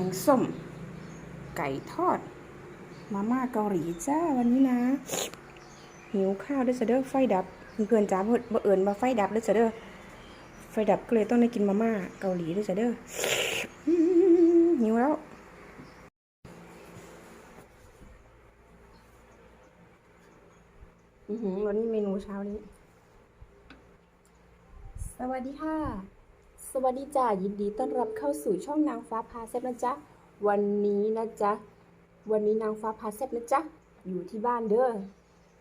งส้ม ไก่ทอด มาม่าเกาหลีจ้าวันนี้นะ หิวข้าวด้วยจ้ะเด้อไฟดับเพื่อนจ้าเพื่อนบ่เอิญมาไฟดับด้วยจ้ะเด้อไฟดับก็เลยต้องได้กินมาม่าเกาหลีด้วยจ้ะเด้อหิวแล้วอือหือวันนี้เมนูเช้านี้ สวัสดีค่ะ สวัสดีจ้ายินดีต้อนรับเข้าสู่ช่องนางฟ้าพาแซ่บนะจ๊ะวันนี้นะจ๊ะวันนี้นางฟ้าพาแซ่บนะจ๊ะอยู่ที่บ้านเด้อ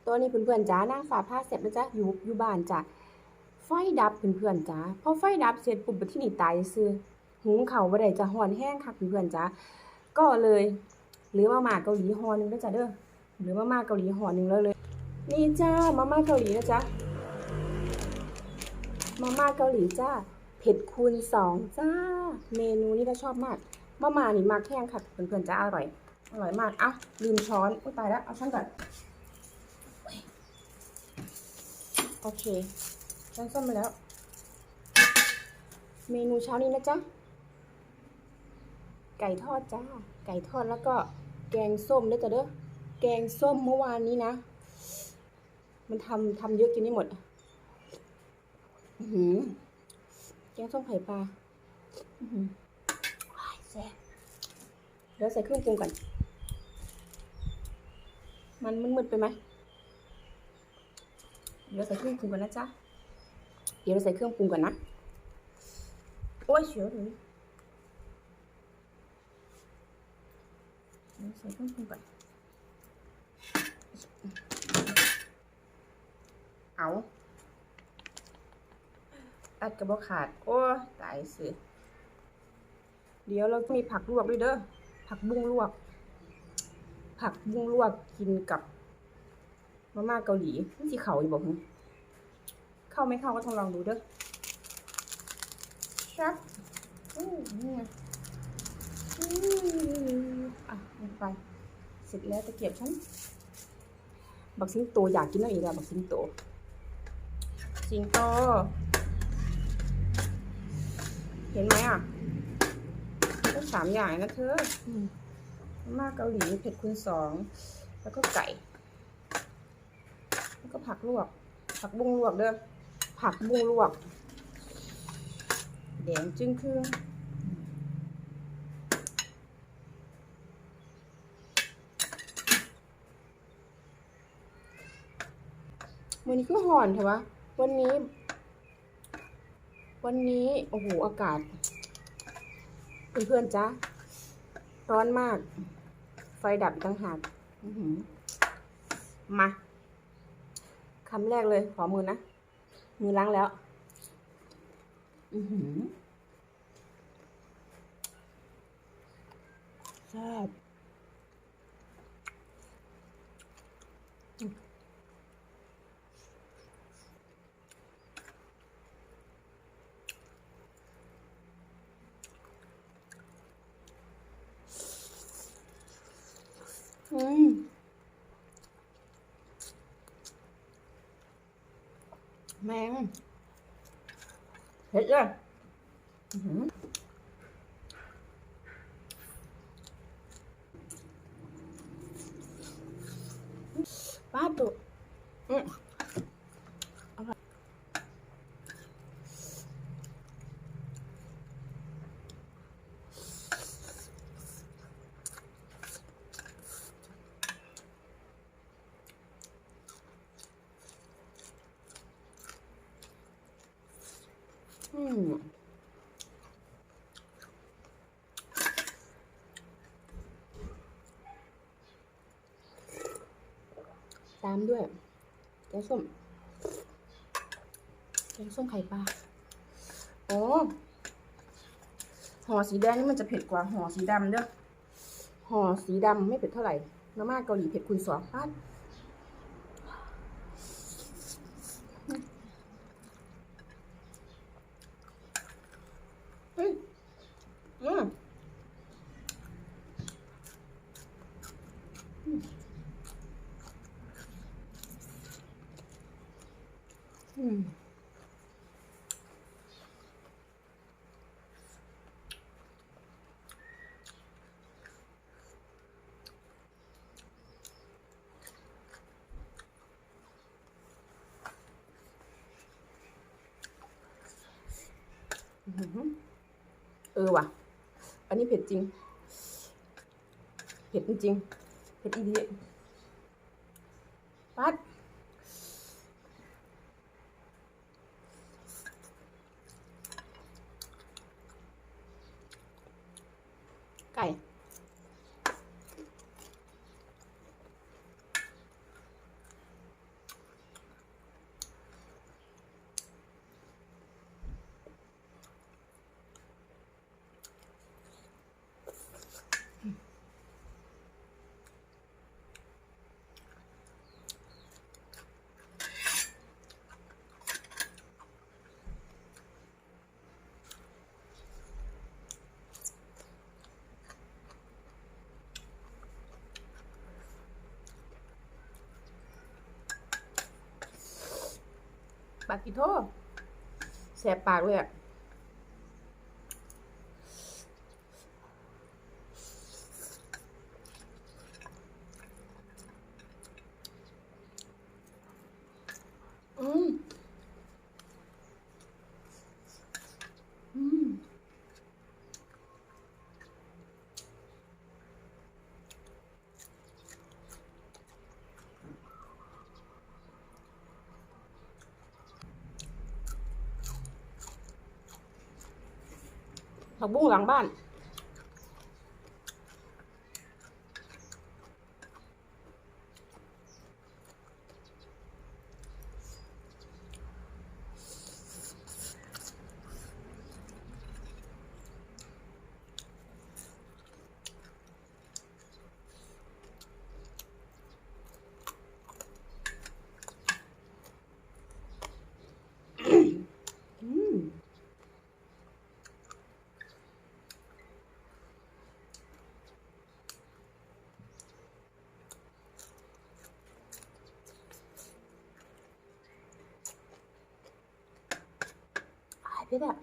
ตอนนี้เพื่อนๆจ๋านางฟ้าพาแซ่บนะจ๊ะอยู่อยู่บ้านจ้ะไฟดับเพื่อนๆจ๋าพอไฟดับเสร็จปุ๊บไปที่นี่ตายซื้อหุงเข้าวบ่ได้จะหอนแห้งคักเพื่อนๆจ๋าก็เลยหลือมาม่าเกาหลีหอหนึงแล้วจ้ะเด้อหลือมาม่าเกาหลีหอหนึงแล้วเลยนี่จ้ามาม่าเกาหลีนะจ๊ะมาม่าเกาหลีจ้า เผ็ดคูณสองจ้า เมนูนี้เราชอบมากมาม่านี่มากแห้งค่ะเพื่อนๆจ้าอร่อย อร่อยมากอะลืมช้อนโอ้ตายแล้ว เอาช้อนก่อน โอเคช้อนส้มมาแล้ว เมนูเช้านี้นะจ๊ะ ไก่ทอดจ้า ไก่ทอดแล้วก็แกงส้มด้วยจ้ะเด้อ แกงส้มเมื่อวานนี้นะ มันทำทำเยอะกินไม่หมด อือหือ งส้มไข่ปลาอือหือว้ายแซ่บเดี๋ยวใส่เครื่องปรุงก่อน มันมืดๆไปไหม เดี๋ยวใส่เครื่องปรุงก่อนนะจ๊ะ เดี๋ยวเราใส่เครื่องปรุงก่อนนะ โอ้ยเฉียวเลยเดี๋ยวใส่เครื่องปรุงก่อน เอา ตัดกระบอกขาด โอ้ตายสิเดี๋ยวเรามีผักลวกด้วยเด้อผักบุ้งลวก ผักบุ้งลวกกินกับมาม่าเกาหลีมันสิเขาอีกบอกหึเข้าไม่เข้าก็ต้องลองดูเด้อชับอู้นี่ไงอู้อะลงไป เสร็จแล้วตะเกียบฉันบักสิงโตอยากกินอะไรอีกอะบักสิงโตสิงโต เห็นไหมอะต้องสามอย่างนะเธอมาม่าเกาหลีเผ็ดคูณสอง แล้วก็ไก่ แล้วก็ผักลวก ผักบุ้งลวกเด้อ ผักบุ้งลวก แดงจึ้งครึ่งวันนี้ก็ห่อนเถอะวะวันนี้ วันนี้ โอ้โห อากาศ เพื่อนๆจ้าร้อนมาก ไฟดับอีกต่างหากมาคำแรกเลย ขอมือนะ มือล้างแล้ว อือหือแซ่บอืม แมงเผ็ดเลยอื้อหือป้าตุอืมอร่อย อืมตามด้วยแกงส้มแกงส้มไข่ปลาโอ้ห่อสีแดงนี่มันจะเผ็ดกว่าห่อสีดำเด้อห่อสีดำไม่เผ็ดเท่าไหร่มาม่าเกาหลีเผ็ดคูณสองป้า 응. 응. 응. 음. Mm-hmm. อืมอื้อหือเออว่ะ อันนี้เผ็ดจริง เผ็ดจริง เผ็ดอีดีปัดไก่ ปากกิโทแสบปากเลยอะ อืม อืม ผักบุ้งหลังบ้าน อืม หายไปแบบ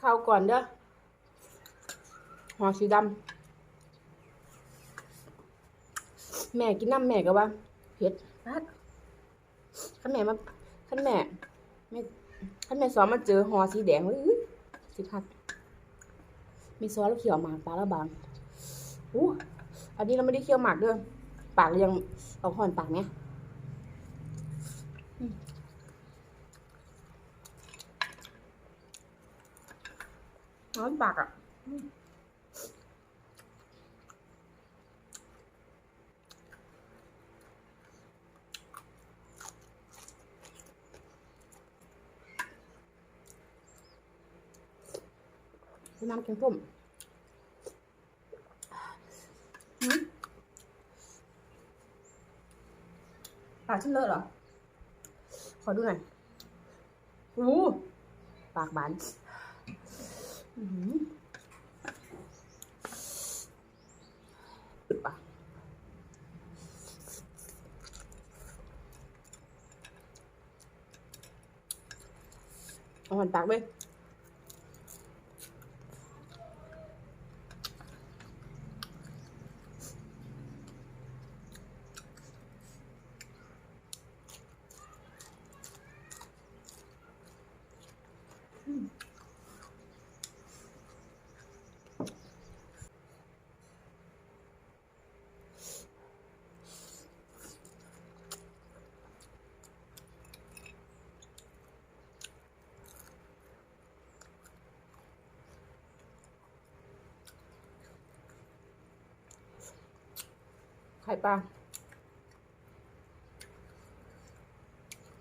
ข้าวก่อนเด้อห่อสีดำแม่กินน้ำแม่ก็ว่าเผ็ดนัดขันแม่มาขันแม่แม่ขันแม่สอนมาเจอห่อสีแดงเลยอื้อสิคักมีซอสแล้วเขียวหมากปลาแล้วบางอู้อันนี้เราไม่ได้เคี่ยวหมากเด้อ ปากเรายังเอาห่อนปากเนี้ยอืมร้อนปากอะอืมน้ำแกงส้มอืากฉันเลอะเหรอ ขอดูหน่อยอู้ปากบานอื้อหือปิดปากเอาหันปากไป ไข่ปลา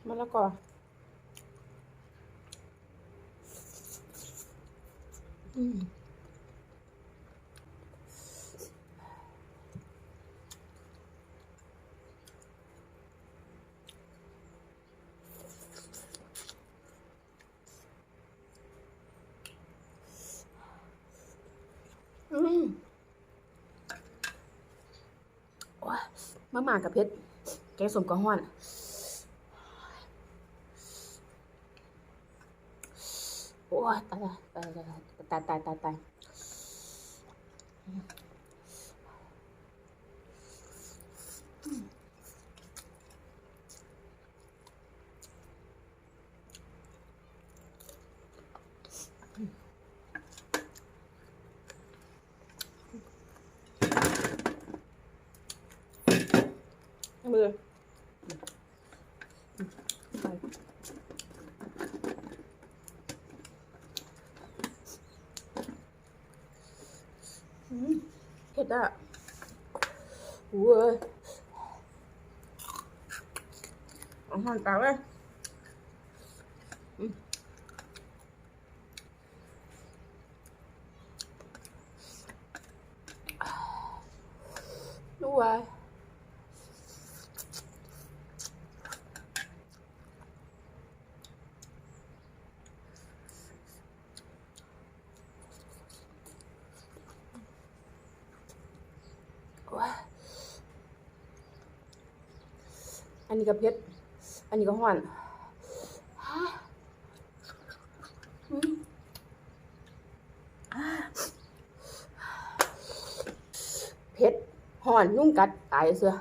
มะละกออืมอืม โอ้ย มาหมากับเพชรแกงสมกระห้อนโอ้ยตายตายตายตายตายตายตาย มืออืมเผ็ดอะอู้เอ้ยอาหันตาเลยอืมดูว่า ว้าอั นนี้ก็เผ็ด อันนี้ก็ห้อนเผ็ดห้อนยุ่งกัดตายเสือ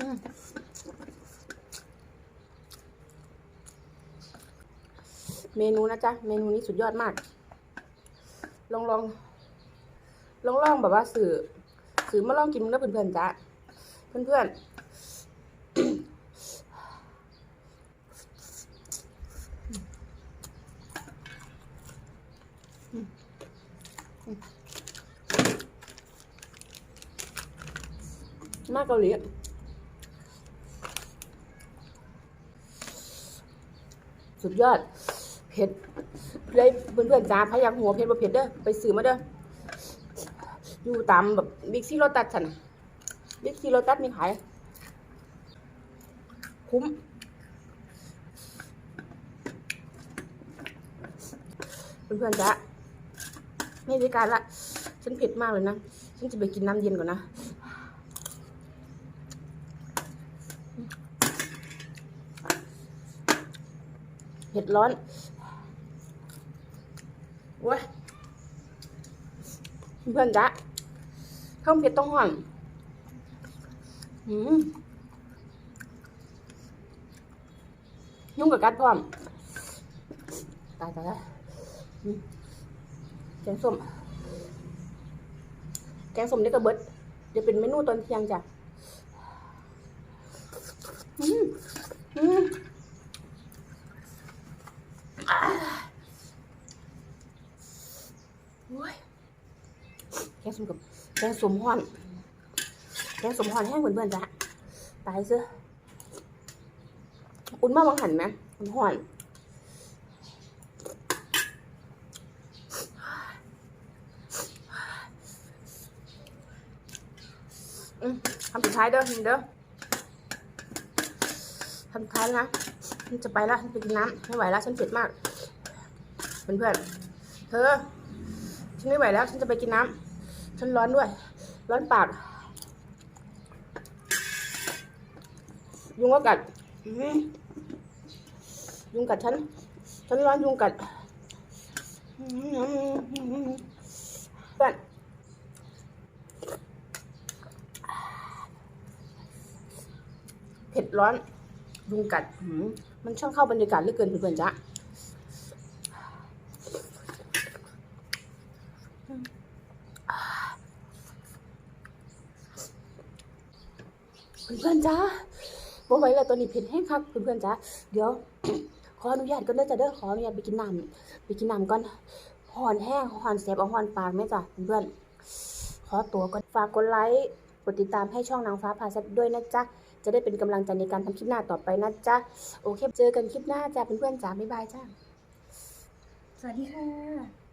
อืมเมนูนะจ๊ะ เมนูนี้สุดยอดมาก ลองลองลองลองแบบว่าสื่อสื่อมาลองกินมึงแล้วเพื่อนๆจ้ะเพื่อนๆ มากเกาหลีสุดยอด เผ็ดเลยเพื่อนๆจ้าพยักหัวเผ็ดบ่เผ็ดเด้อไปซื้อมาเด้ออยู่ตามแบบบิ๊กซีโรตัสฉันบิ๊กซีโรตัสมีขาย คุ้มเพื่อนๆจ๊ะไม่ได้การละ ฉันเผ็ดมากเลยนะ ฉันจะไปกินน้ำเย็นก่อนนะ เผ็ดร้อนโว้ยเพื่อนจ๊ะข้าวเผ็ดต้องห่อนหืมยุ่งกับกัดพร้อม ตายตายแล้วแกงส้ม แกงส้มนี่ก็เบิดเดี๋ยวเป็นเมนูตอนเที่ยงจ้ะอืมอืมอ่าโอ้ย แกงสมกับแกงสมห่อน แกงสมห่อนแห้งเหมือนเพื่อนจ้ะตายเสื้ออุ่นมากวังหันไหมมันห่อนทำสุดท้ายเด้อนี่เด้อทำสุดท้ายแล้วนะฉันจะไปแล้วฉันไปกินน้ำไม่ไหวแล้วฉันเจ็บมากเพื่อนๆเธอฉันไม่ไหวแล้ว ฉันจะไปกินน้ำ ฉันร้อนด้วย ร้อนปากยุงก็กัดยุงกัดฉัน ฉันร้อนยุงกัดอื้อหือเผ็ดร้อนยุงกัด มันช่างเข้าบรรยากาศเหลือเกินเพื่อนๆจ้ะ เพื่อนๆจ้าบ่ไหวแล้วตอนนี้เผ็ดแห้งครับเพื่อนๆจ้าเดี๋ยว ขออนุญาตก่อนเด้อจ้ะเด้อขออนุญาตไปกินน้ำไปกินน้ำก่อนหอนแห้งหอนแสบเอาหอนปากแม่จ้ะเพื่อนๆขอตัวก่อนฝากกดไลค์กดติดตามให้ช่องนางฟ้าพาแซ่บด้วยนะจ๊ะจะได้เป็นกำลังใจในการทำคลิปหน้าต่อไปนะจ๊ะโอเค เจอกันคลิปหน้าจ้ะเพื่อนๆจ้าบ๊ายบายจ้าสวัสดีค่ะ